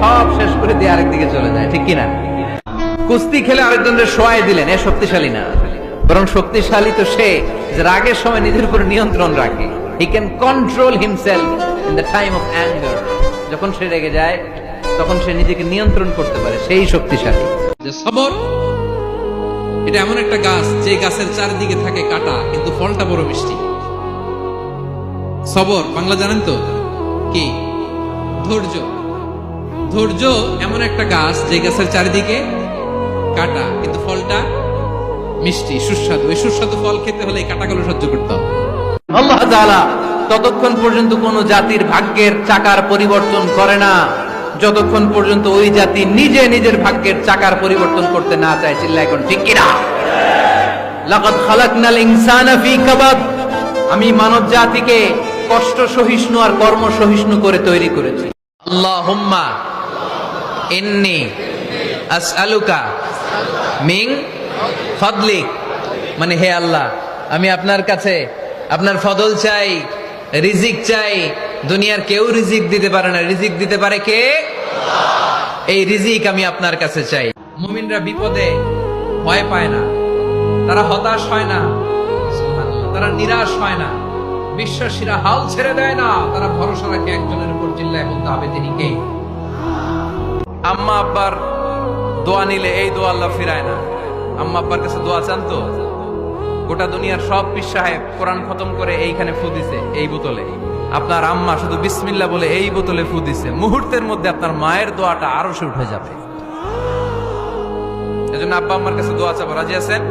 সব শেষ করে দিয়ে আরেক দিকে চলে যায়, ঠিক কিনা? কুস্তি খেলে আরেকজনের সোয়াই দিলেন, এ শক্তিশালী না। বরং শক্তিশালী তো সে রাগের সময় নিজের উপর নিয়ন্ত্রণ রাখে। He can control himself in the time of anger যখন সে রেগে যায়, তখন সে নিজেকে নিয়ন্ত্রণ করতে পারে, সেই শক্তিশালী। যে সবর, এটা এমন একটা গাছ, যে গাছের চারিদিকে থাকে কাটা, কিন্তু ফলটা বড় মিষ্টি। সবর, বাংলা জানেন তো? কি? ধৈর্য। ধৈর্য এমন একটা গাছ যে গাছের চারিদিকে কাটা, কিন্তু ফলটা মিষ্টি, সুস্বাদু। এই সুস্বাদু ফল খেতে হলে কাটাগুলো সহ্য করতে হবে। আল্লাহ তাআলা ততক্ষণ পর্যন্ত কোন জাতির ভাগ্যের চাকার পরিবর্তন করে না। যতক্ষণ পর্যন্ত ওই জাতি নিজে নিজের ভাগ্যের চাকার পরিবর্তন করতে না চায় চিল্লা এখন ঠিক কিনা? লাকাদ খালাকনাল ইনসানা ফি কাবাদ। আমি মানব জাতিকে কষ্ট সহিষ্ণু আর কর্ম সহিষ্ণু করে তৈরি করেছি। আল্লাহুম্মা ইন্নি আসআলুকা মিং ফদলিক মানে হে আল্লাহ, আমি আপনার কাছে আপনার ফদল চাই, রিজিক চাই, দুনিয়ার কেউ রিজিক দিতে পারে না। রিজিক দিতে পারে কে? এই রিজিক আমি আপনার কাছে চাই। মুমিনরা বিপদে ভয় পায় না। তারা হতাশ হয় না। তারা নিরাশ হয় না। বিশ্বাসীরা হাল ছেড়ে দেয় না। তারা ভরসা রাখে একজনের উপর, চিল্লায় বলতে হবে তিনি কে? আম্মা আব্বার দোয়া নিলে এই দোয়া আল্লাহ ফিরায় না। আম্মা আব্বার কাছে দোয়া চান তো? গোটা দুনিয়ার সব পীর সাহেব কোরআন খতম করে এইখানে ফু দিছে, এই বোতলে। আপনার আম্মা শুধু বিসমিল্লা বলে এই বোতলে ফু দিছে। মুহূর্তের মধ্যে আপনার মায়ের দোয়াটা আরও সে উঠে যাবে। এজন্য আব্বা আম্মার কাছে দোয়া চাবো। রাজি আছেন?